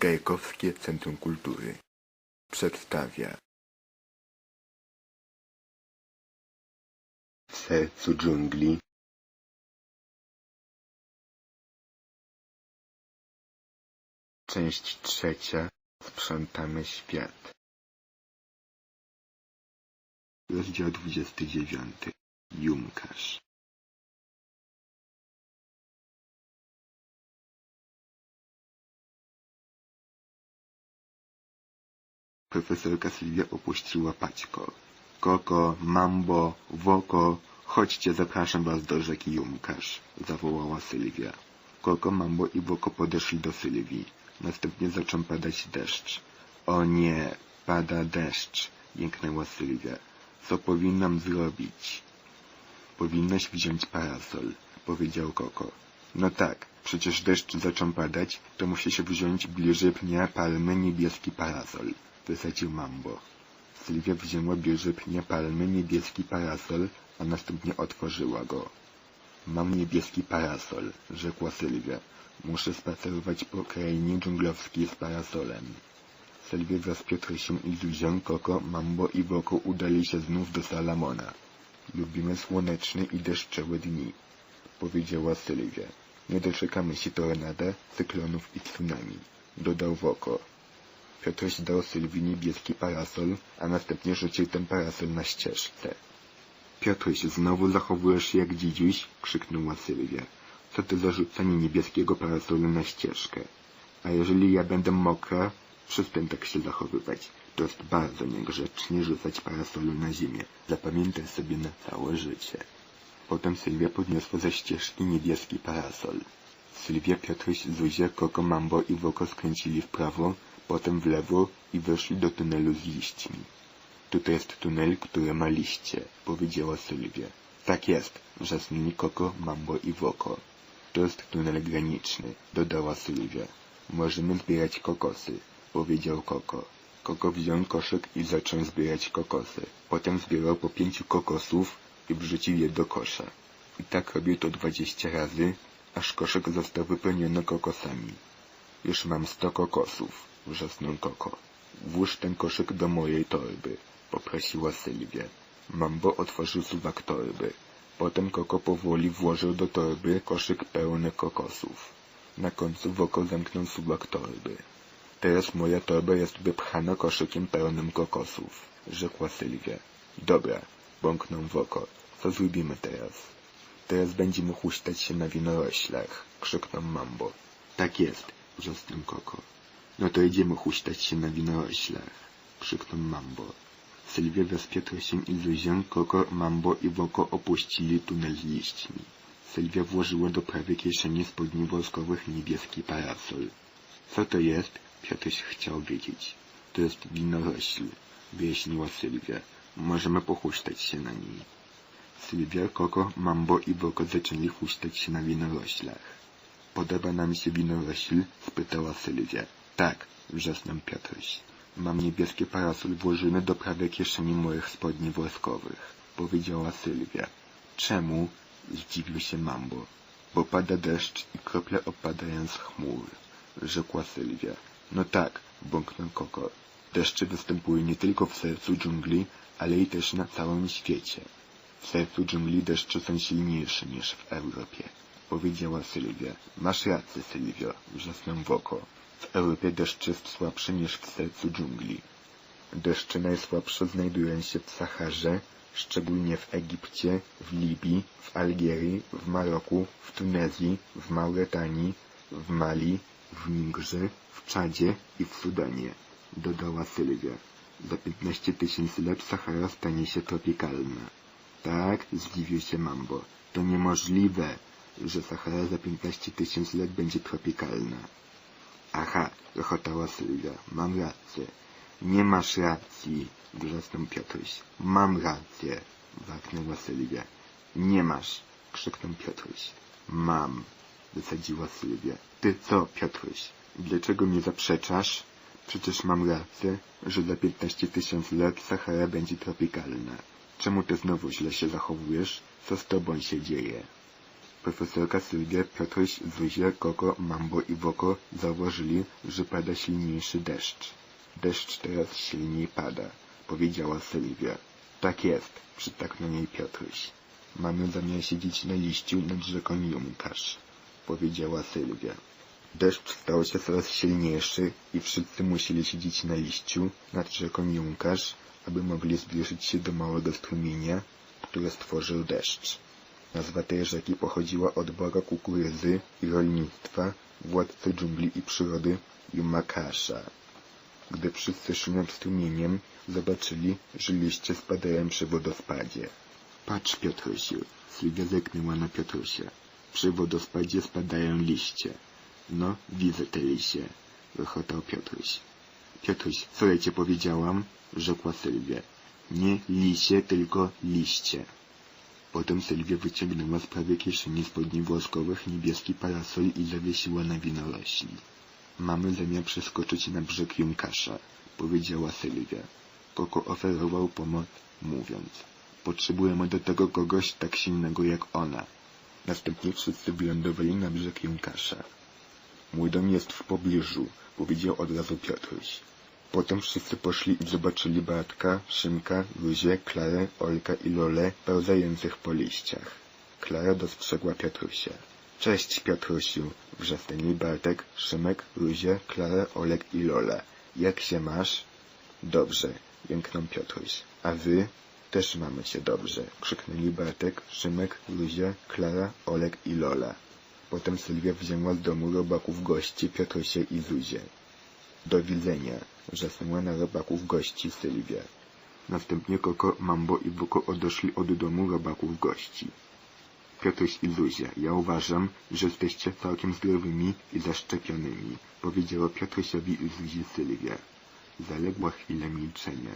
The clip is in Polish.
Gajkowskie Centrum Kultury. Przedstawia. W sercu dżungli. Część trzecia. Sprzątamy świat. Rozdział 29 Jumkarz Profesorka Sylwia opuściła paćko. Koko, Mambo, Woko, chodźcie, zapraszam was do rzeki Jumkarz, zawołała Sylwia. Koko, Mambo i Woko podeszli do Sylwii. Następnie zaczął padać deszcz. O nie, pada deszcz, jęknęła Sylwia. Co powinnam zrobić? Powinnaś wziąć parasol, powiedział Koko. No tak, przecież deszcz zaczął padać, to musi się wziąć bliżej pnia palmy niebieski parasol, wysadził Mambo. Sylwia wzięła bliżej pnia palmy niebieski parasol, a następnie otworzyła go. Mam niebieski parasol, rzekła Sylwia. Muszę spacerować po krainie dżunglowskiej z parasolem. Sylwia wraz z Piotrysiem i Zuzią, Koko, Mambo i Woko udali się znów do Salamona. Lubimy słoneczne i deszczowe dni, powiedziała Sylwia. Nie doczekamy się tornada, cyklonów i tsunami, dodał Woko. Piotruś dał Sylwii niebieski parasol, a następnie rzucił ten parasol na ścieżce. Piotruś, znowu zachowujesz się jak dzidziuś? krzyknęła Sylwia. Co to za rzucanie niebieskiego parasolu na ścieżkę? A jeżeli ja będę mokra, przestań tak się zachowywać. To jest bardzo niegrzecznie rzucać parasolu na ziemię. Zapamiętaj sobie na całe życie. Potem Sylwia podniosła ze ścieżki niebieski parasol. Sylwia, Piotruś, Zuzia, Koko, Mambo i Woko skręcili w prawo, potem w lewo i weszli do tunelu z liśćmi. Tutaj jest tunel, który ma liście, powiedziała Sylwia. Tak jest, wrzasnęli Koko, Mambo i Woko. To jest tunel graniczny, dodała Sylwia. Możemy zbierać kokosy, powiedział Koko. Koko wziął koszyk i zaczął zbierać kokosy. Potem zbierał po pięciu kokosów i wrzucił je do kosza. I tak robił to dwadzieścia razy, aż koszyk został wypełniony kokosami. Już mam sto kokosów, wrzasnął Koko. Włóż ten koszyk do mojej torby, poprosiła Sylwia. Mambo otworzył suwak torby. Potem Koko powoli włożył do torby koszyk pełny kokosów. Na końcu Woko zamknął suwak torby. Teraz moja torba jest wypchana koszykiem pełnym kokosów, rzekła Sylwia. Dobra, bąknął Woko. Co zrobimy teraz? Teraz będziemy huśtać się na winoroślach, krzyknął Mambo. Tak jest, wrzasnął Koko. No to idziemy huśtać się na winoroślach, krzyknął Mambo. Sylwia z Piotrusiem i Zuzią, Koko, Mambo i Woko opuścili tunel z liśćmi. Sylwia włożyła do prawej kieszeni spodni woskowych niebieski parasol. Co to jest? Piotruś chciał wiedzieć. To jest winorośl, wyjaśniła Sylwia. Możemy pochuśtać się na niej. Sylwia, Koko, Mambo i Woko zaczęli huśtać się na winoroślach. Podoba nam się winorośl? spytała Sylwia. Tak, wrzasnął Piotruś. Mam niebieskie parasol włożony do prawej kieszeni moich spodni woskowych, powiedziała Sylwia. Czemu? zdziwił się Mambo. Bo pada deszcz i krople opadają z chmur, rzekła Sylwia. No tak, bąknął Koko. Deszcze występuje nie tylko w sercu dżungli, ale i też na całym świecie. W sercu dżungli deszcze są silniejsze niż w Europie, powiedziała Sylwia. Masz rację, Sylwio, wrzasnął Woko. W Europie deszcz jest słabszy niż w sercu dżungli. Deszcze najsłabsze znajdują się w Saharze, szczególnie w Egipcie, w Libii, w Algierii, w Maroku, w Tunezji, w Mauretanii, w Mali, w Nigrze, w Czadzie i w Sudanie, dodała Sylwia. Za piętnaście tysięcy lat Sahara stanie się tropikalna. Tak, zdziwił się Mambo. To niemożliwe, że Sahara za piętnaście tysięcy lat będzie tropikalna. Aha, rechotała Sylwia. Mam rację. Nie masz racji, wrzasnął Piotruś. Mam rację, warknęła Sylwia. Nie masz, krzyknął Piotruś. Mam, wysadziła Sylwia. Ty co, Piotruś? Dlaczego mi zaprzeczasz? Przecież mam rację, że za piętnaście tysięcy lat Sahara będzie tropikalna. Czemu ty znowu źle się zachowujesz? Co z tobą się dzieje? Profesorka Sylwia, Piotruś, Zuzia, Koko, Mambo i Woko zauważyli, że pada silniejszy deszcz. Deszcz teraz silniej pada, powiedziała Sylwia. Tak jest, przytaknął jej Piotruś. Mamy zamiar siedzieć na liściu nad rzeką Jumkasz, powiedziała Sylwia. Deszcz stał się coraz silniejszy i wszyscy musieli siedzieć na liściu nad rzeką Jumkasz, aby mogli zbliżyć się do małego strumienia, które stworzył deszcz. Nazwa tej rzeki pochodziła od boga kukurydzy i rolnictwa, władcy dżungli i przyrody Jumakasza. Gdy wszyscy nad strumieniem, zobaczyli, że liście spadają przy wodospadzie. Patrz, Piotrusiu, Sylwia zerknęła na Piotrusia. Przy wodospadzie spadają liście. No, widzę te liście, wychotał Piotruś. Piotruś, co ja ci powiedziałam? rzekła Sylwia. Nie liście, tylko liście. Potem Sylwia wyciągnęła z prawej kieszeni spodni włoskowych niebieski parasol i zawiesiła na winorośli. Mamy zamiar przeskoczyć na brzeg Junkasza, powiedziała Sylwia. Koko oferował pomoc, mówiąc. Potrzebujemy do tego kogoś tak silnego jak ona. Następnie wszyscy wylądowali na brzeg Junkasza. Mój dom jest w pobliżu, powiedział od razu Piotruś. Potem wszyscy poszli i zobaczyli Bartka, Szymka, Luzię, Klarę, Olka i Lolę pełzających po liściach. Klara dostrzegła Piotrusia. Cześć, Piotrusiu! wrzasnęli Bartek, Szymek, Luzia, Klara, Olek i Lola. Jak się masz? Dobrze, jęknął Piotruś. A wy? Też mamy się dobrze, krzyknęli Bartek, Szymek, Luzia, Klara, Olek i Lola. Potem Sylwia wzięła z domu robaków gości Piotrusia i Zuzię. Do widzenia, wrzasnęła na robaków gości Sylwia. Następnie Koko, Mambo i Wuko odeszli od domu robaków gości. Piotruś i Zuzia, ja uważam, że jesteście całkiem zdrowymi i zaszczepionymi, powiedziała Piotrusiowi i Zuzi Sylwia. Zaległa chwila milczenia.